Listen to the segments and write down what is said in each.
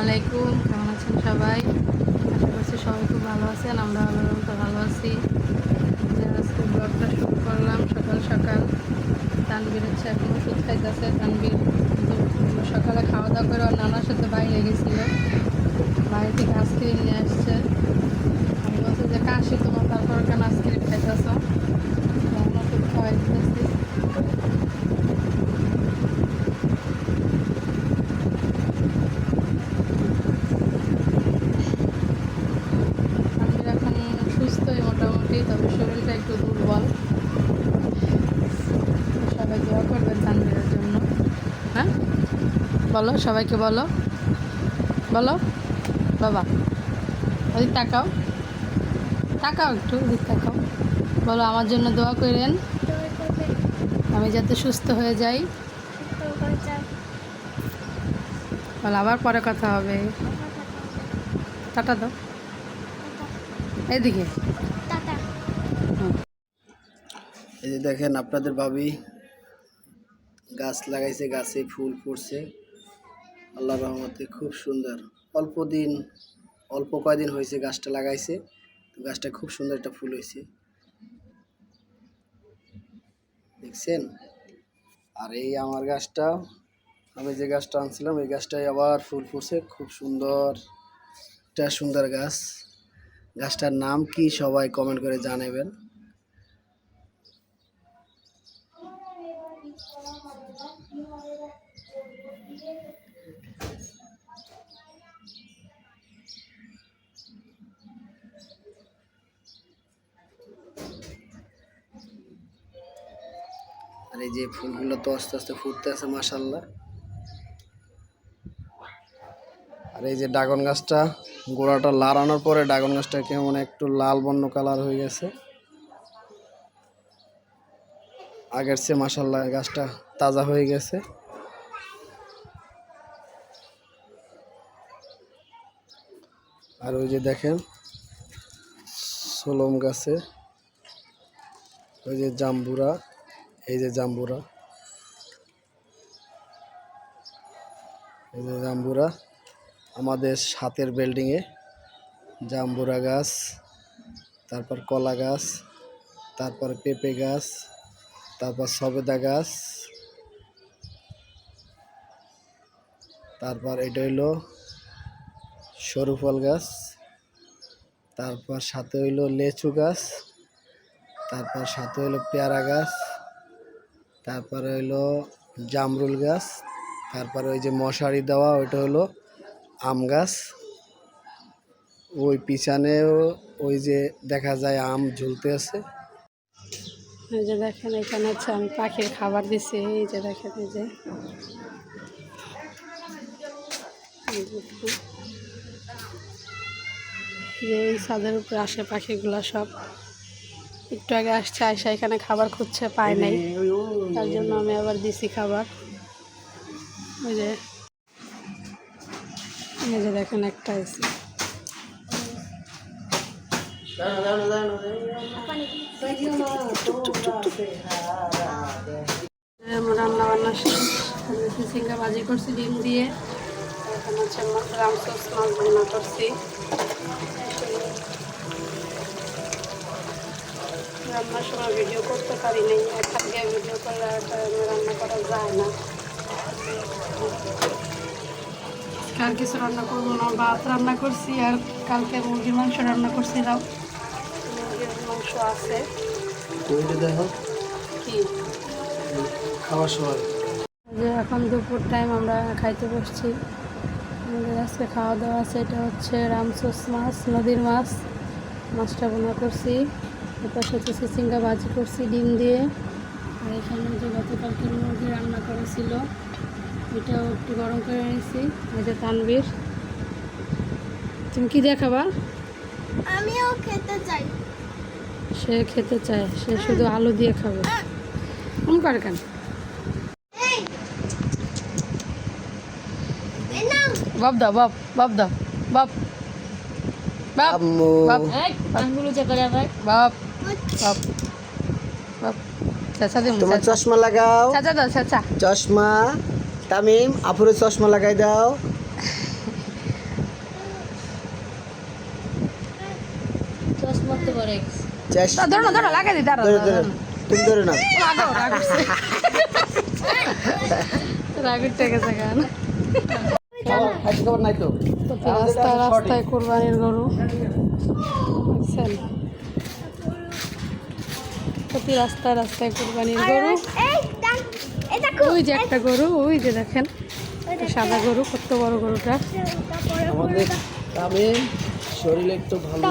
আলাইকুম, কেমন আছেন সবাই? আশা করছি সবাই খুব ভালো আছেন, আমরা তো ভালো আছি। যে আজকে ব্লগটা শুরু করলাম সকাল সকাল। তানবির হচ্ছে এখন ওষুধ খাইতেছে তানবির সকালে খাওয়া দাওয়া করে ওর নানার সাথে বাইরে গেছিল। বাইরে থেকে আজকে নিয়ে আসছে আমি বলছি যে কাশি তোমার তারপর কেন আইসক্রিম খাইতেছ ওষুধ খাওয়াই দিতেছি আমি এখন সুস্থই মোটামুটি তবে শরীরটা একটু দুর্বল তানভীরের জন্য। হ্যাঁ? বলো সবাইকে বলো। বলো। বাবা ওদিক তাকাও। তাকাও একটু ওদিক তাকাও। বলো আমার জন্য দোয়া করেন। আমি যাতে সুস্থ হয়ে যাই। বলো আবার পরে কথা হবে। টাটা দাও। এদিকে। এই যে দেখেন আপনাদের ভাবি গাছ লাগাইছে, গাছে ফুল ফুটছে। আল্লাহ রহমতে খুব সুন্দর। অল্প দিন, অল্প কয়দিন হয়েছে গাছটা লাগাইছে। গাছটা খুব সুন্দর একটা ফুল হয়েছে। দেখছেন? আর এই আমার গাছটা, আমি যে গাছটা আনছিলাম, এই গাছটাই আবার ফুল ফুটছে। খুব সুন্দর, একটা সুন্দর গাছ। গাছটার নাম কি সবাই কমেন্ট করে জানাবেন। আর এই যে ফুলগুলো তো আস্তে আস্তে ফুটতে আছে মাসাল্লাহ আর এই যে ড্রাগন গাছটা, গোড়াটা লাড়ানোর পরে ড্রাগন গাছটা কেমন একটু লাল বন্য কালার হয়ে গেছে। আগের চেয়ে মাসাল্লাহ গাছটা তাজা হয়ে গেছে। আর ওই যে দেখেন, সোলম গাছে, ওই যে জাম্বুরা। এই যে জাম্বুরা। এই যে জাম্বুরা, আমাদের সাতের বিল্ডিংয়ে জাম্বুরা গাছ, তারপর কলা গাছ, তারপর পেঁপে গাছ, তারপর সবেদা গাছ, তারপর এটা হইল সরু ফল গাছ, তারপর সাথে হইল লেচু গাছ, তারপর সাথে হইল পেয়ারা গাছ তারপরে হইল জামরুল গাছ তারপরে ওই যে মশারি দেওয়া ওইটা হলো আম গাছ। ওই পিছনেও ওই যে দেখা যায় আম ঝুলতে আছে। এই যে দেখেন এখানে হচ্ছে আমি পাখির খাবার দিছি এই যে দেখেন এই যে। এই যে এই ছাদের উপরে আসে পাখিগুলো সব। একটু আগে আসছে আয়সা এখানে খাবার খুঁজছে পায় নাই। তার জন্য আমি আবার দিছি খাবার। ওই যে যে দেখেন একটা এসে আমার রান্না আমি ভাজি করছি, ডিম দিয়ে। এখন হচ্ছে সস, মাছ ভুনা করছি। রান্নার সময় ভিডিও করতে পারি নাই। এক হাত ভিডিও করলে একটা রান্না করা যায় না। কাল কিছু রান্না করব না ভাত রান্না করছি আর কালকে মুরগির মাংস রান্না করছিলাম মুরগির মাংস আছে। দেখো। কি? খাওয়ার সময়। যে এখন দুপুর টাইম আমরা খাইতে বসছি। আমাদের আজকে খাওয়া দাওয়া আছে এটা হচ্ছে রামসোস মাছ নদীর মাছ। মাছটা বোনা করছি। এরপর হচ্ছে চিচিঙ্গা ভাজি করছি ডিম দিয়ে। আর এখানে যে গতকালকে মুরগি রান্না করেছিল এটাও একটু গরম করে নিয়েছি এটা তানবীর তুমি কি দেখাবা আমিও খেতে চাই। সে খেতে চায় সে শুধু আলু দিয়ে খাবে। কোন করে কেন? এই! এই বাপ দাও বাপ বাপ দাও বাপ। আম্মু। বাপ। বাপ বাপ তোমার চশমা লাগাও। চশমা তামিম আপুরে চশমা লাগাই দাও। তুমি ধরে না। রাগুর থেকে নাই তো। রাস্তায় রাস্তায় কোরবানির গরু। বুঝছেন প্রতি রাস্তায় রাস্তায় কোরবানির গরু। এই দেখ এই দেখো ওই যে একটা গরু ওই যে দেখেন। সাদা গরু কত বড় গরুটা। আমি শরীরে একটু ভালো।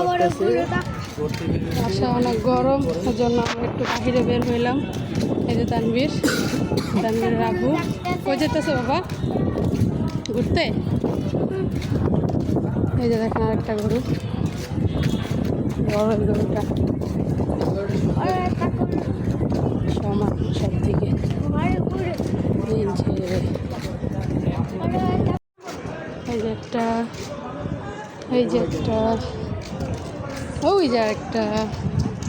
বাসা অনেক গরম ওর জন্য আমরা একটু বাহিরে বের হইলাম। এই যে তানবীর তানবীরের আব্বু কই যেতেছে বাবা? ঘুরতে? এই যে দেখেন আরেকটা গরু। বড় গরুটা। সমান সব দিকে এই যে। একটা এই যে একটা ওই যে একটা।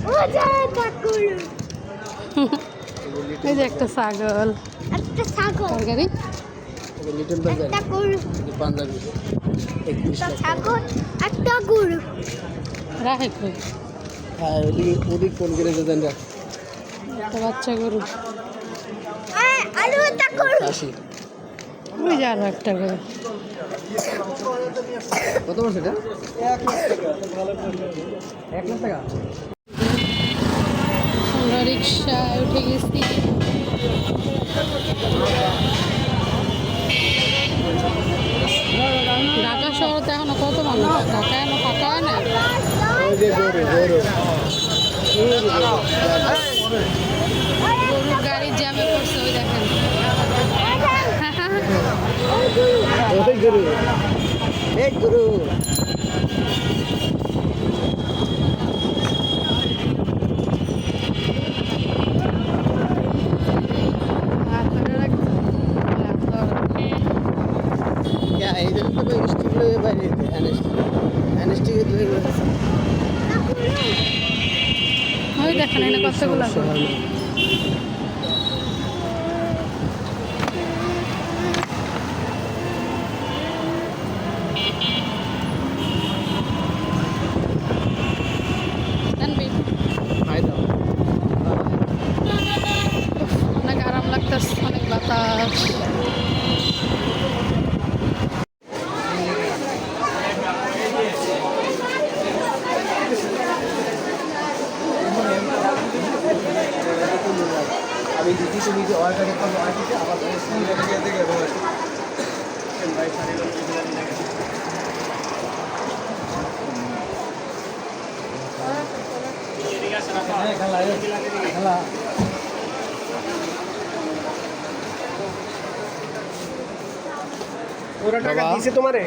ও যা এই যে একটা ছাগল। একটা ছাগল। তরকারি। একটা পাঞ্জাবি। একটা ছাগল একটা গরু। রাখে কই? হ্যাঁ ওদিকে ওদিক কোন করে রাখ। একটা বাচ্চা গরু। আরও একটা গরু। আশি ওই যে আরও একটা গরু। কত বলছে এটা? এক লাখ টাকা এক লাখ টাকা। আমরা রিক্সায় উঠে গেছি ঢাকা শহরে তো এখনও গরু গরু গরুর গাড়ির জামে পড়ছে ওই দেখেন গরু এক গরু হাত ধরে রাখছে। হাত ধরে। ইয়া এই জন্য তো স্টিক লয়ে বাইরে অ্যানেস্টিক অ্যানেস্টিক ধরে ওই দেখেন এখানে কতগুলো গরু। তানভীর, খাই দাও অনেক আরাম লাগতেছে অনেক বাতাস আমি দিদি তুমি যে অর্ডার করতে অর্ডার দিতে আবার খেলা ওরা টাকা। দিছে তোমারে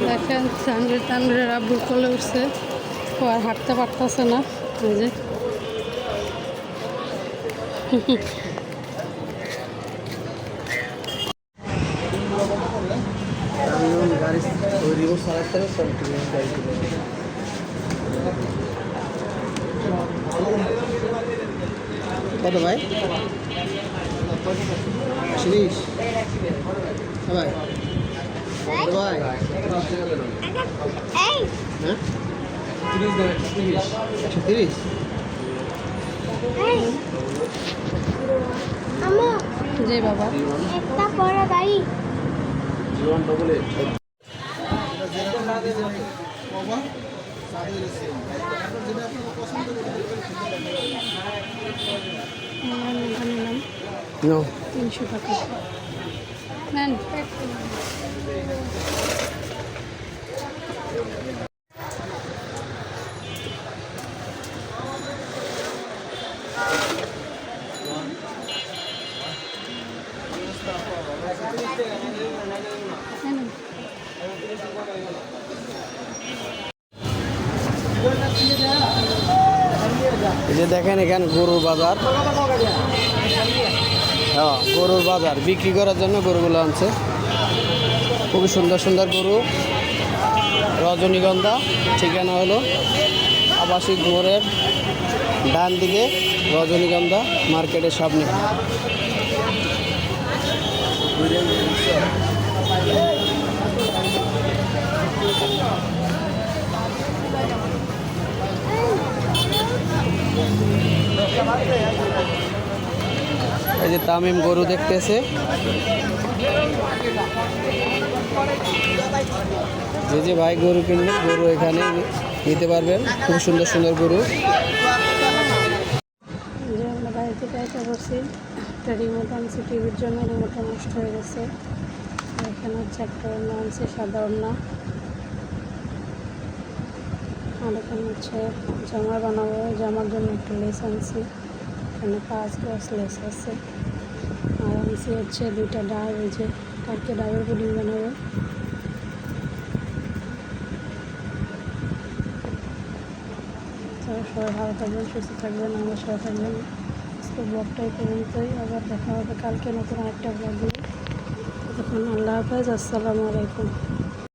দেখেন তানভীর তানভীরের আব্বুর কোলে উঠছে। ও আর হাঁটতে পারতেছে না যে আমি যখন গাড়ি আছে গাড়ি চলে যাবে। কত ভাই? তিরিশ হ্যাঁ? ভাই ভাই হ্যাঁ একশো তিরিশ যে বাবা। একটা বড় গাড়ি জীবন ডবল আমরা নিলাম নো তিনশো টাকা। নেন। নেন। এই যে দেখেন এখানে গরুর বাজার। হ্যাঁ গরুর বাজার। বিক্রি করার জন্য গরুগুলো আনছে। খুবই সুন্দর সুন্দর গরু। রজনীগন্ধা, ঠিকানা হলো আবাসিক মোড়ের ডান দিকে রজনীগন্ধা মার্কেটের সামনে। এই যে তামিম গরু দেখতেছে। যে যে ভাই গরু কিনবেন গরু এখানে নিতে পারবেন। খুব সুন্দর সুন্দর গরু। আমরা বাড়ি থেকে এটা করছি একটা রিমোট আনছি টিভির জন্য রিমোটটা নষ্ট হয়ে গেছে এখানে হচ্ছে একটা ওড়না আনছি সাদা ওড়না আর এখানে হচ্ছে জামা বানাবো, জামার জন্য একটা লেস আনছি। এখানে পাঁচ গজ লেস আছে। আর আনছি হচ্ছে দুইটা ডাব এই যে কালকে ডাবের পুডিং বানাবো। সবাই ভালো থাকবেন, সুস্থ থাকবেন, আমার সবাই থাকবেন। আজকে ব্লগটা এই পর্যন্তই। আবার দেখা হবে কালকে নতুন আরেকটা ব্লগ নিয়ে। ততক্ষণ আল্লাহ হাফেজ, আসসালামু আলাইকুম।